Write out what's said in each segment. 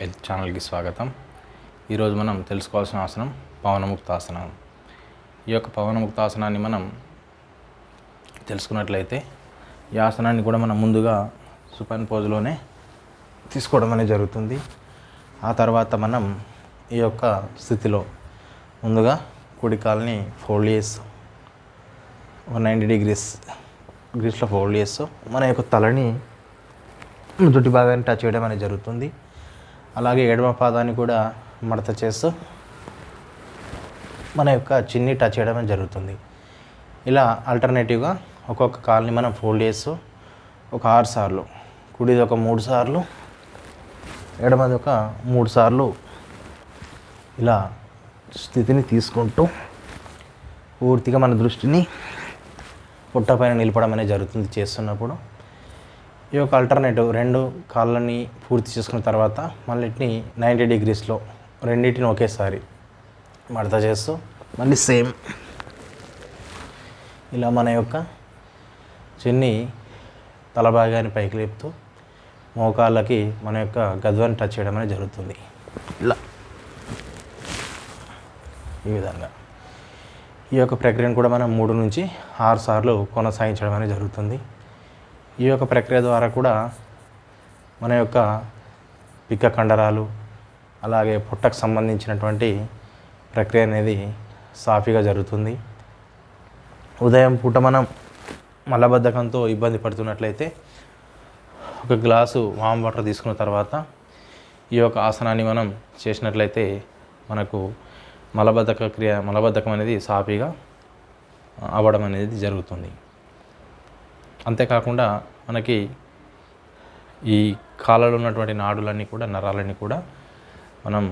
Health ఛానల్కి స్వాగతం. ఈరోజు మనం తెలుసుకోవాల్సిన ఆసనం పవనముక్తాసనం. ఈ యొక్క పవనముక్తాసనాన్ని మనం తెలుసుకున్నట్లయితే ఈ ఆసనాన్ని కూడా మనం ముందుగా సుపన్ పోజులోనే తీసుకోవడం అనేది జరుగుతుంది. ఆ తర్వాత మనం ఈ యొక్క స్థితిలో ముందుగా కుడి కాల్ని ఫోల్డ్ చేస్తాం ఒక నైంటీ డిగ్రీస్ డిగ్రీస్లో ఫోల్డ్ చేస్తూ మన యొక్క తలని నుదుటి భాగాన్ని టచ్ చేయడం అనేది జరుగుతుంది. అలాగే ఎడమ పాదాన్ని కూడా మడత చేస్తూ మన యొక్క చిన్ని టచ్ చేయడం అనేది జరుగుతుంది. ఇలా ఆల్టర్నేటివ్గా ఒక్కొక్క కాల్ని మనం ఫోల్డ్ చేస్తూ ఒక ఆరు సార్లు కుడిది ఒక మూడు సార్లు ఎడమది ఒక మూడు సార్లు ఇలా స్థితిని తీసుకుంటూ పూర్తిగా మన దృష్టిని పుట్టపైన నిలపడం అనేది జరుగుతుంది చేస్తున్నప్పుడు. ఈ యొక్క ఆల్టర్నేటివ్ రెండు కాళ్ళని పూర్తి చేసుకున్న తర్వాత మళ్ళీ నైంటీ డిగ్రీస్లో రెండింటిని ఒకేసారి మడత చేస్తూ మళ్ళీ సేమ్ ఇలా మన యొక్క చిన్ని తల భాగాన్ని పైకి లేపుతూ మోకాళ్ళకి మన యొక్క గద్వాన్ని టచ్ చేయడం అనేది జరుగుతుంది. ఇలా. ఈ విధంగా. ఈ యొక్క ప్రక్రియను కూడా మనం మూడు నుంచి ఆరు సార్లు కొనసాగించడం అనేది జరుగుతుంది. ఈ యొక్క ప్రక్రియ ద్వారా కూడా మన యొక్క పిక్క కండరాలు అలాగే పుట్టకు సంబంధించినటువంటి ప్రక్రియ అనేది సాఫీగా జరుగుతుంది. ఉదయం పూట మనం మలబద్ధకంతో ఇబ్బంది పడుతున్నట్లయితే ఒక గ్లాసు వామ్ వాటర్ తీసుకున్న తర్వాత ఈ యొక్క ఆసనాన్ని మనం చేసినట్లయితే మనకు మలబద్ధక క్రియ మలబద్ధకం అనేది సాఫీగా అవ్వడం అనేది జరుగుతుంది. అంతేకాకుండా మనకి ఈ కాళ్ళలో ఉన్నటువంటి నాడులన్నీ కూడా నరాలన్నీ కూడా మనం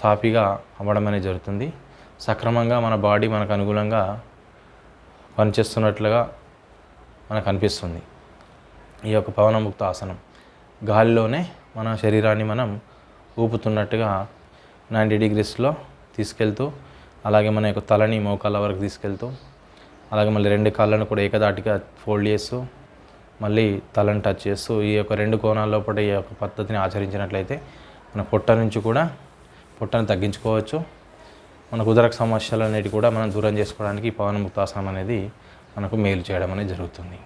సాఫీగా అవ్వడం అనేది జరుగుతుంది. సక్రమంగా మన బాడీ మనకు అనుగుణంగా పనిచేస్తున్నట్లుగా మనకు అనిపిస్తుంది. ఈ యొక్క పవనముక్త ఆసనం గాలిలోనే మన శరీరాన్ని మనం ఊపుతున్నట్టుగా నైంటీ డిగ్రీస్లో తీసుకెళ్తూ అలాగే మన యొక్క తలని మోకాళ్ళ వరకు తీసుకెళ్తూ అలాగే మళ్ళీ రెండు కాళ్ళను కూడా ఏకదాటిగా ఫోల్డ్ చేస్తూ మళ్ళీ తలను టచ్ చేస్తూ ఈ యొక్క రెండు కోణాల లోపల ఈ యొక్క పద్ధతిని ఆచరించినట్లయితే మన పొట్ట నుంచి కూడా పొట్టను తగ్గించుకోవచ్చు. మన ఉదరక సమస్యలు అనేవి కూడా మనం దూరం చేసుకోవడానికి ఈ పవనముక్తాసనం అనేది మనకు మేలు చేయడం అనేది జరుగుతుంది.